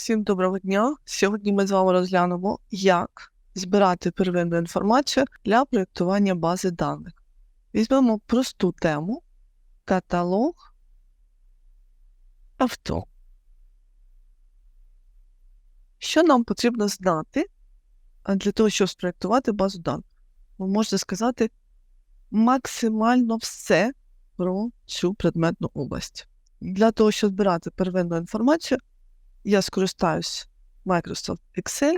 Всім доброго дня! Сьогодні ми з вами розглянемо, як збирати первинну інформацію для проєктування бази даних. Візьмемо просту тему каталог авто. Що нам потрібно знати для того, щоб спроєктувати базу даних? Ви можете сказати максимально все про цю предметну область. Для того, щоб збирати первинну інформацію, я скористаюсь Microsoft Excel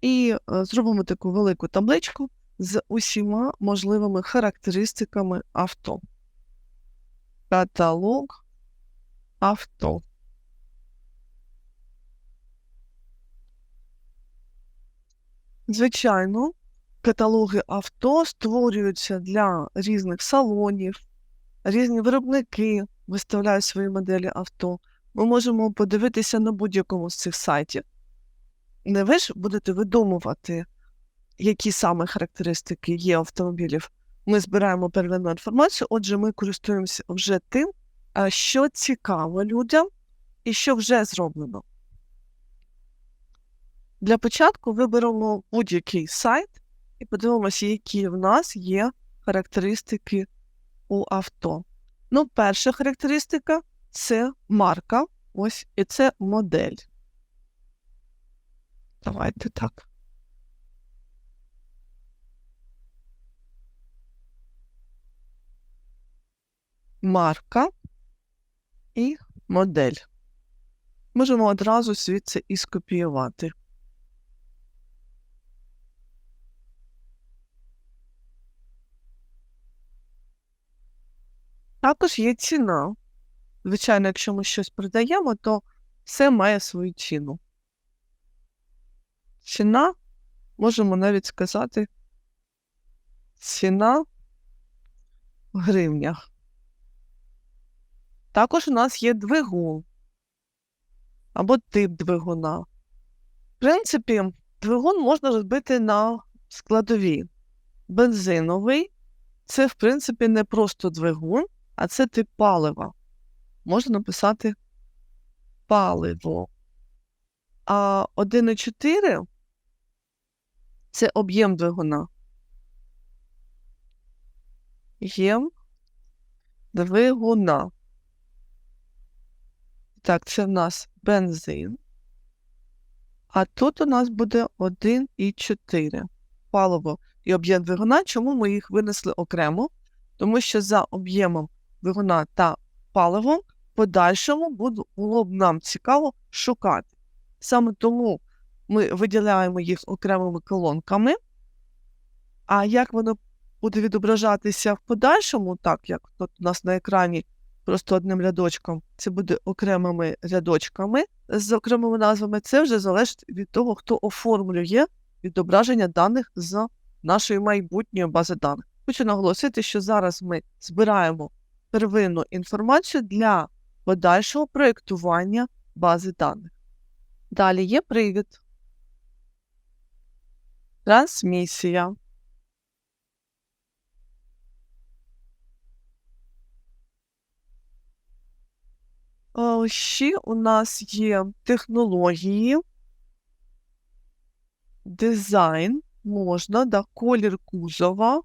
і е, зробимо таку велику табличку з усіма можливими характеристиками авто. Каталог авто. Звичайно, каталоги авто створюються для різних салонів, різні виробники виставляють свої моделі авто. Ми можемо подивитися на будь-якому з цих сайтів. Не ви ж будете видумувати, які саме характеристики є автомобілів. Ми збираємо первинну інформацію, отже, ми користуємося вже тим, що цікаво людям і що вже зроблено. Для початку виберемо будь-який сайт і подивимося, які в нас є характеристики у авто. Ну, перша характеристика це марка. Ось і це модель. Давайте так. Марка і модель. Можемо одразу звідси і скопіювати. Також є ціна. Звичайно, якщо ми щось продаємо, то все має свою ціну. Ціна, можемо навіть сказати, ціна в гривнях. Також у нас є двигун або тип двигуна. В принципі, двигун можна розбити на складові. Бензиновий це, в принципі, не просто двигун, а це тип палива можна написати паливо. А 1,4 це об'єм двигуна. Єм двигуна. Так, це в нас бензин. А тут у нас буде 1,4 паливо і об'єм двигуна. Чому ми їх винесли окремо? Тому що за об'ємом двигуна та паливом подальшому було б нам цікаво шукати. Саме тому ми виділяємо їх окремими колонками. А як воно буде відображатися в подальшому, так як тут у нас на екрані просто одним рядочком, це буде окремими рядочками з окремими назвами, це вже залежить від того, хто оформлює відображення даних з нашої майбутньої бази даних. Хочу наголосити, що зараз ми збираємо первинну інформацію для подальшого проєктування бази даних. Далі є привід, трансмісія. Ще у нас є технології, дизайн можна, да, колір кузова.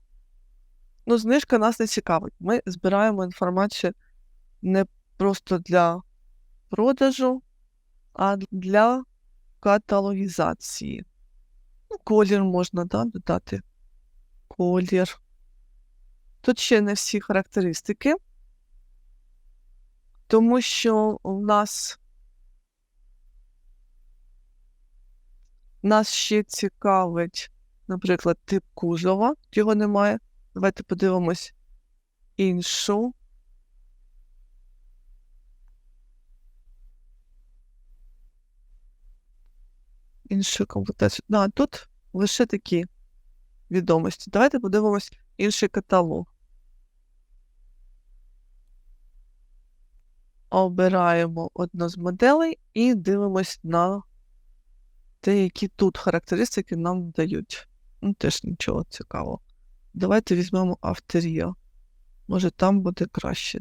Ну, знижка нас не цікавить. Ми збираємо інформацію не просто для продажу, а для каталогізації. Ну, колір можна да, додати. Колір. Тут ще не всі характеристики, тому що у нас нас ще цікавить, наприклад, тип кузова, його немає. Давайте подивимось іншу іншу комплектацію. Да, тут лише такі відомості. Давайте подивимось інший каталог. Обираємо одну з моделей і дивимось на те, які тут характеристики нам дають. Ну, теж нічого цікавого. Давайте візьмемо авторія. Може, там буде краще.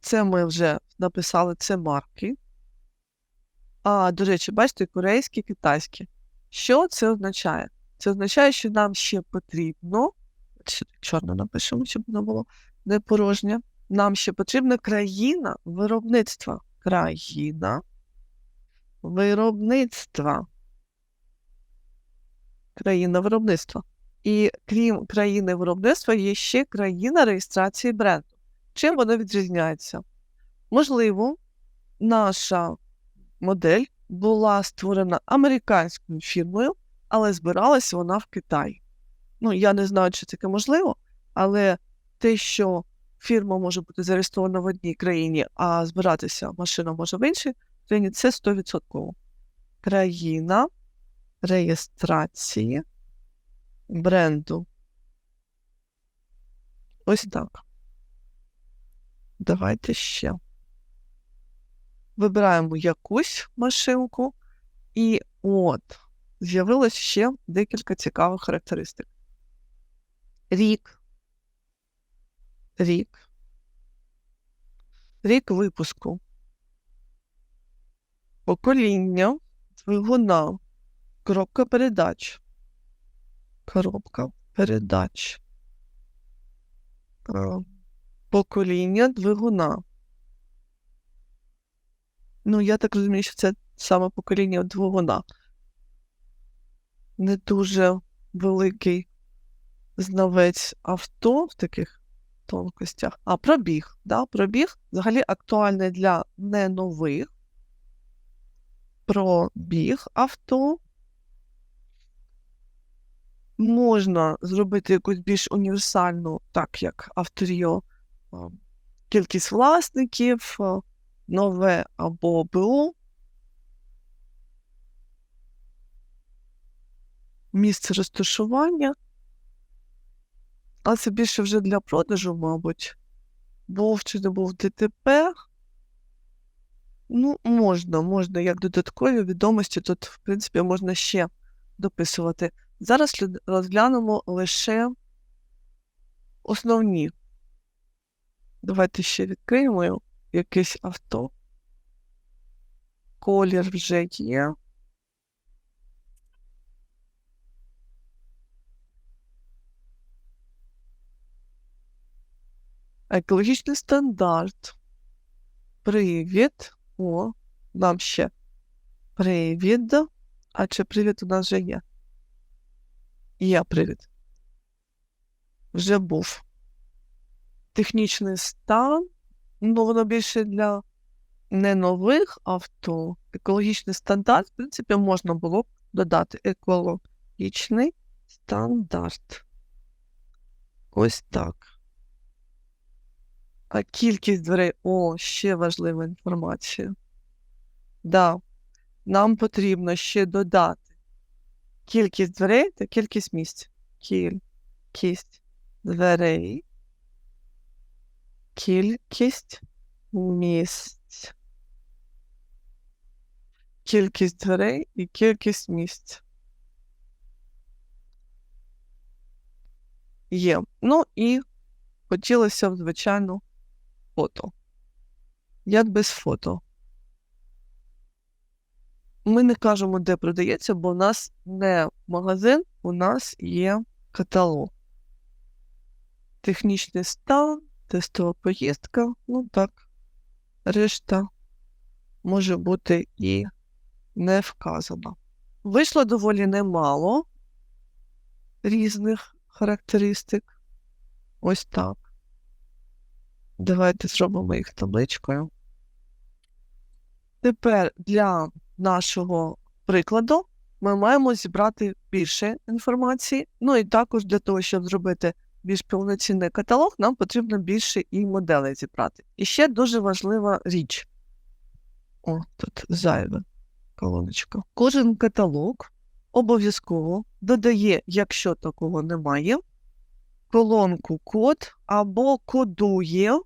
Це ми вже написали це марки. А, до речі, бачите, корейські, китайські. Що це означає? Це означає, що нам ще потрібно, чорно напишемо, щоб воно було не порожнє. Нам ще потрібна країна виробництва. Країна виробництва. Країна виробництва. І крім країни виробництва, є ще країна реєстрації бренду. Чим вона відрізняється? Можливо, наша модель була створена американською фірмою, але збиралася вона в Китаї. Ну, я не знаю, чи таке можливо, але те, що фірма може бути зареєстрована в одній країні, а збиратися машина може в іншій країні, це 100%. Країна реєстрації бренду. Ось так. Давайте ще. Вибираємо якусь машинку, і от, з'явилось ще декілька цікавих характеристик. Рік. Рік. Рік випуску. Покоління, двигуна, коробка передач. Коробка передач. Е, Покоління двигуна. Ну, я так розумію, що це саме покоління двигуна. Не дуже великий знавець авто в таких тонкостях. А пробіг. Да? Пробіг взагалі актуальний для не нових. Пробіг авто. Можна зробити якусь більш універсальну, так як авторіо, кількість власників, нове або БУ. Місце розташування. Але це більше вже для продажу, мабуть. Був чи не був ДТП. Ну, можна, можна, як додаткові відомості, тут, в принципі, можна ще дописувати. Зараз розглянемо лише основні. Давайте ще відкриємо якесь авто. Колір вже є. Екологічний стандарт. Привід. О, нам ще привід. А чи привід у нас вже є? Є привід. Вже був. Технічний стан. Ну, воно більше для не нових авто. Екологічний стандарт, в принципі, можна було б додати екологічний стандарт. Ось так. А кількість дверей. О, ще важлива інформація. Да, нам потрібно ще додати кількість дверей та кількість місць. Кількість дверей. Кількість місць. Кількість дверей і кількість місць. Є. Ну і хотілося б, звичайно, фото. Як без фото? Ми не кажемо, де продається, бо у нас не магазин, у нас є каталог. Технічний стан, тестова поїздка, ну так, решта може бути і не вказана. Вийшло доволі немало різних характеристик. Ось так. Давайте зробимо їх табличкою. Тепер для нашого прикладу ми маємо зібрати більше інформації. Ну і також для того, щоб зробити більш повноцінний каталог, нам потрібно більше і моделей зібрати. І ще дуже важлива річ. О, тут зайве колоночка. Кожен каталог обов'язково додає, якщо такого немає, колонку код або кодує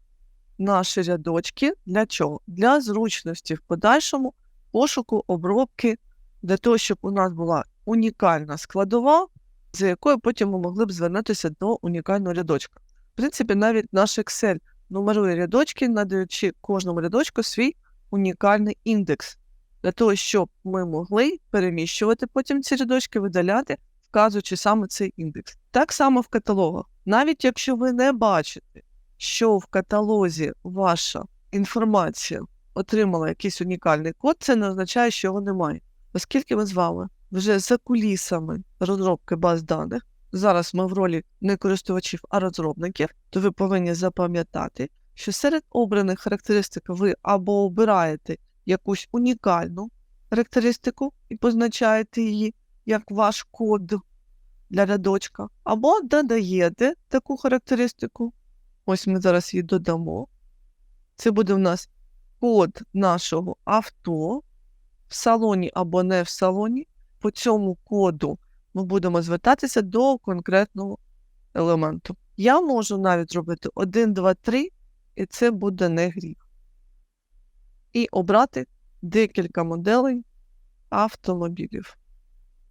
наші рядочки. Для чого? Для зручності в подальшому пошуку, обробки, для того, щоб у нас була унікальна складова, за якою потім ми могли б звернутися до унікального рядочка. В принципі, навіть наш Excel нумерує рядочки, надаючи кожному рядочку свій унікальний індекс. для того, щоб ми могли переміщувати потім ці рядочки, видаляти, вказуючи саме цей індекс. Так само в каталогах. Навіть якщо ви не бачите, що в каталозі ваша інформація отримала якийсь унікальний код, це не означає, що його немає. Оскільки ми з вами вже за кулісами розробки баз даних, зараз ми в ролі не користувачів, а розробників, то ви повинні запам'ятати, що серед обраних характеристик ви або обираєте якусь унікальну характеристику і позначаєте її як ваш код для рядочка, або додаєте таку характеристику. Ось ми зараз її додамо. Це буде в нас код нашого авто в салоні або не в салоні. По цьому коду ми будемо звертатися до конкретного елементу. Я можу навіть робити 1, 2, 3, і це буде не гріх. І обрати декілька моделей автомобілів.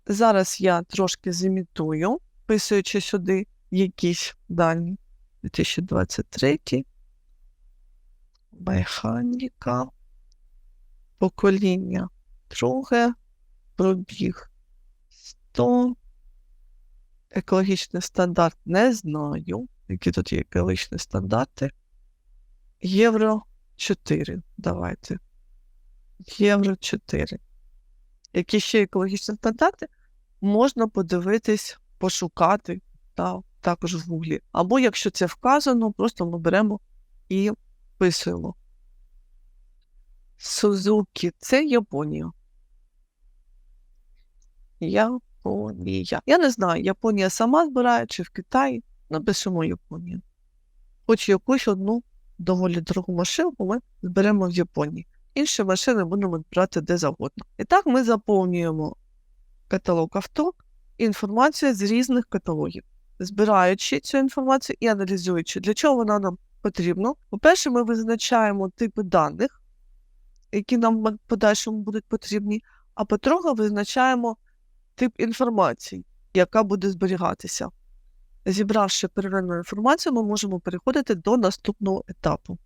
Зараз я трошки зімітую, вписуючи сюди якісь дані. 2023. Механіка. Покоління друге. Пробіг 100. Екологічний стандарт не знаю. Які тут є екологічні стандарти. Євро 4. Давайте. Євро 4. Які ще екологічні стандарти можна подивитись, пошукати та також в Гуглі. Або якщо це вказано, просто ми беремо і вписуємо. Сузукі це Японія. Японія. Я не знаю, Японія сама збирає чи в Китаї. Напишемо Японія. Хоч якусь одну доволі дорогу машинку ми зберемо в Японії. Інші машини будемо брати де завгодно. І так ми заповнюємо каталог авто інформацію з різних каталогів збираючи цю інформацію і аналізуючи, для чого вона нам потрібна. По-перше, ми визначаємо типи даних, які нам в подальшому будуть потрібні, а по-друге, визначаємо тип інформації, яка буде зберігатися. Зібравши первинну інформацію, ми можемо переходити до наступного етапу.